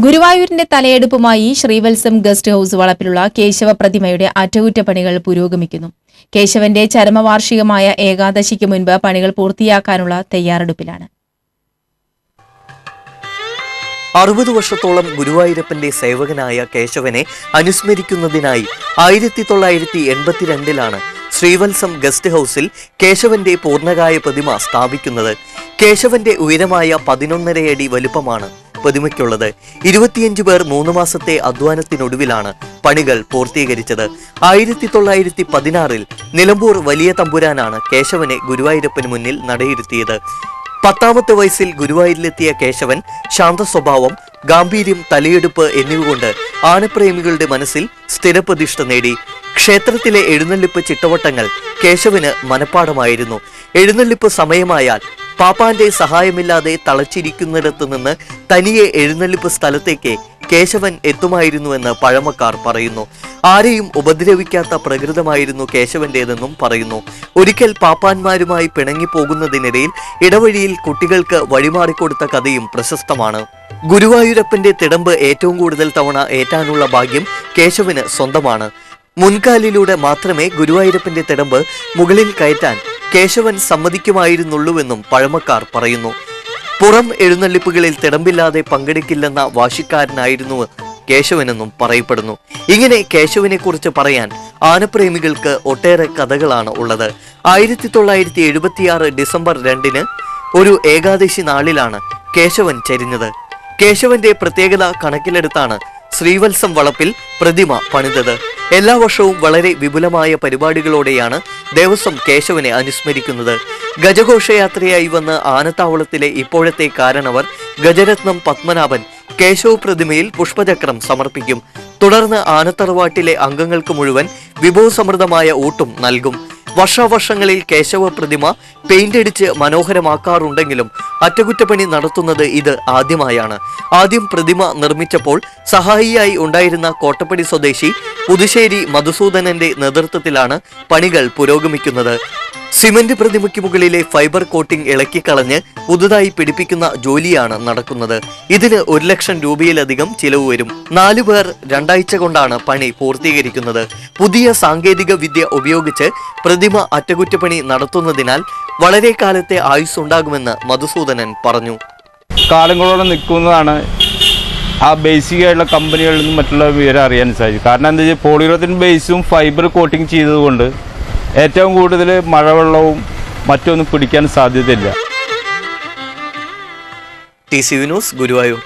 ഗുരുവായൂരിന്റെ തലയെടുപ്പുമായി Sreevalsam guest house വളപ്പിലുള്ള കേശവ പ്രതിമയുടെ അറ്റകുറ്റപ്പണികൾ പുരോഗമിക്കുന്നു. കേശവന്റെ ചരമവാർഷികമായ ഏകാദശിക്ക് മുൻപ് പണികൾ പൂർത്തിയാക്കാനുള്ള തയ്യാറെടുപ്പിലാണ്. അറുപത് വർഷത്തോളം ഗുരുവായൂരപ്പന്റെ സേവകനായ കേശവനെ അനുസ്മരിക്കുന്നതിനായി ആയിരത്തി തൊള്ളായിരത്തി എൺപത്തിരണ്ടിലാണ് ശ്രീവത്സം ഗസ്റ്റ് ഹൗസിൽ കേശവന്റെ പൂർണകായ പ്രതിമ സ്ഥാപിക്കുന്നത്. കേശവന്റെ ഉയരമായ പതിനൊന്നരയടി വലുപ്പമാണ് പ്രതിമയ്ക്കുള്ളത്. ഇരുപത്തിയഞ്ച് പേർ മൂന്ന് മാസത്തെ അധ്വാനത്തിനൊടുവിലാണ് പണികൾ പൂർത്തീകരിച്ചത്. ആയിരത്തി തൊള്ളായിരത്തി പതിനാറിൽ നിലമ്പൂർ വലിയ തമ്പുരാനാണ് കേശവനെ ഗുരുവായൂരപ്പന് മുന്നിൽ നടയിരുത്തിയത്. പത്താമത്തെ വയസ്സിൽ ഗുരുവായൂരിലെത്തിയ കേശവൻ ശാന്ത സ്വഭാവം ഗാംഭീര്യം തലയെടുപ്പ് എന്നിവ കൊണ്ട് ആനപ്രേമികളുടെ മനസ്സിൽ സ്ഥിരപ്രതിഷ്ഠ നേടി. ക്ഷേത്രത്തിലെ എഴുന്നള്ളിപ്പ് ചിട്ടവട്ടങ്ങൾ കേശവന് മനപ്പാടമായിരുന്നു എഴുന്നള്ളിപ്പ് സമയമായാൽ പാപ്പാന്റെ സഹായമില്ലാതെ തളച്ചിരിക്കുന്നിടത്ത് നിന്ന് തനിയെ എഴുന്നള്ളിപ്പ് സ്ഥലത്തേക്ക് കേശവൻ എത്തുമായിരുന്നുവെന്ന് പഴമക്കാർ പറയുന്നു. ആരെയും ഉപദ്രവിക്കാത്ത പ്രകൃതമായിരുന്നു കേശവന്റേതെന്നും പറയുന്നു. ഒരിക്കൽ പാപ്പാന്മാരുമായി പിണങ്ങിപ്പോകുന്നതിനിടയിൽ ഇടവഴിയിൽ കുട്ടികൾക്ക് വഴിമാറിക്കൊടുത്ത കഥയും പ്രശസ്തമാണ്. ഗുരുവായൂരപ്പന്റെ തിടമ്പ് ഏറ്റവും കൂടുതൽ തവണ ഏറ്റാനുള്ള ഭാഗ്യം കേശവന് സ്വന്തമാണ്. മുൻകാലിലൂടെ മാത്രമേ ഗുരുവായൂരപ്പന്റെ തിടമ്പ് മുകളിൽ കയറ്റാൻ കേശവൻ സമ്മതിക്കുമായിരുന്നുള്ളൂവെന്നും പഴമക്കാർ പറയുന്നു. പുറം എഴുന്നള്ളിപ്പുകളിൽ തിടമ്പില്ലാതെ പങ്കെടുക്കില്ലെന്ന വാശിക്കാരനായിരുന്നു കേശവനെന്നും പറയപ്പെടുന്നു. ഇങ്ങനെ കേശവനെ കുറിച്ച് പറയാൻ ആനപ്രേമികൾക്ക് ഒട്ടേറെ കഥകളാണ് ഉള്ളത്. ആയിരത്തി തൊള്ളായിരത്തി എഴുപത്തിയാറ് ഡിസംബർ രണ്ടിന് ഒരു ഏകാദശി നാളിലാണ് കേശവൻ ചരിഞ്ഞത്. കേശവന്റെ പ്രത്യേകത കണക്കിലെടുത്താണ് ശ്രീവത്സം വളപ്പിൽ പ്രതിമ പണിതത്. എല്ലാ വർഷവും വളരെ വിപുലമായ പരിപാടികളോടെയാണ് ദേവസ്വം കേശവനെ അനുസ്മരിക്കുന്നത്. ഗജഘോഷയാത്രയായി വന്ന ആനത്താവളത്തിലെ ഇപ്പോഴത്തെ കാരണവർ ഗജരത്നം പത്മനാഭൻ കേശവ പ്രതിമയിൽ പുഷ്പചക്രം സമർപ്പിക്കും. തുടർന്ന് ആനത്തറവാട്ടിലെ അംഗങ്ങൾക്ക് മുഴുവൻ വിഭവസമൃദ്ധമായ ഊട്ടും നൽകും. വർഷാവർഷങ്ങളിൽ കേശവ പ്രതിമ പെയിന്റ് അടിച്ച് മനോഹരമാക്കാറുണ്ടെങ്കിലും അറ്റകുറ്റപ്പണി നടത്തുന്നത് ഇത് ആദ്യമായാണ്. ആദ്യം പ്രതിമ നിർമ്മിച്ചപ്പോൾ സഹായിയായി ഉണ്ടായിരുന്ന കോട്ടപ്പടി സ്വദേശി പുതുശ്ശേരി മധുസൂദനന്റെ നേതൃത്വത്തിലാണ് പണികൾ പുരോഗമിക്കുന്നത്. സിമന്റ് പ്രതിമയ്ക്ക് മുകളിലെ ഫൈബർ കോട്ടിംഗ് ഇളക്കിക്കളഞ്ഞ് പുതുതായി പിടിപ്പിക്കുന്ന ജോലിയാണ് നടക്കുന്നത്. ഇതിന് ഒരു ലക്ഷം രൂപയിലധികം ചിലവ് വരും. നാലു പേർ രണ്ടാഴ്ച കൊണ്ടാണ് പണി പൂർത്തീകരിക്കുന്നത്. പുതിയ സാങ്കേതിക വിദ്യ ഉപയോഗിച്ച് പ്രതിമ അറ്റകുറ്റപ്പണി നടത്തുന്നതിനാൽ വളരെ കാലത്തെ ആയുസ് ഉണ്ടാകുമെന്ന് മധുസൂദനൻ പറഞ്ഞു. കാലങ്ങളോടെ നിൽക്കുന്നതാണ് ആ ബേസിക് ആയിട്ടുള്ള കമ്പനികളിൽ നിന്നും മറ്റുള്ള വിവരം അറിയാൻ സാധിക്കും. കാരണം എന്താ വെച്ചാൽ പോളിയോത്തിന്റെ ബേസും ഫൈബർ കോട്ടിംഗ് ചെയ്തതുകൊണ്ട് ഏറ്റവും കൂടുതൽ മഴവെള്ളവും മറ്റൊന്നും പിടിക്കാൻ സാധ്യതയില്ല. T C Vinos Guruvayur.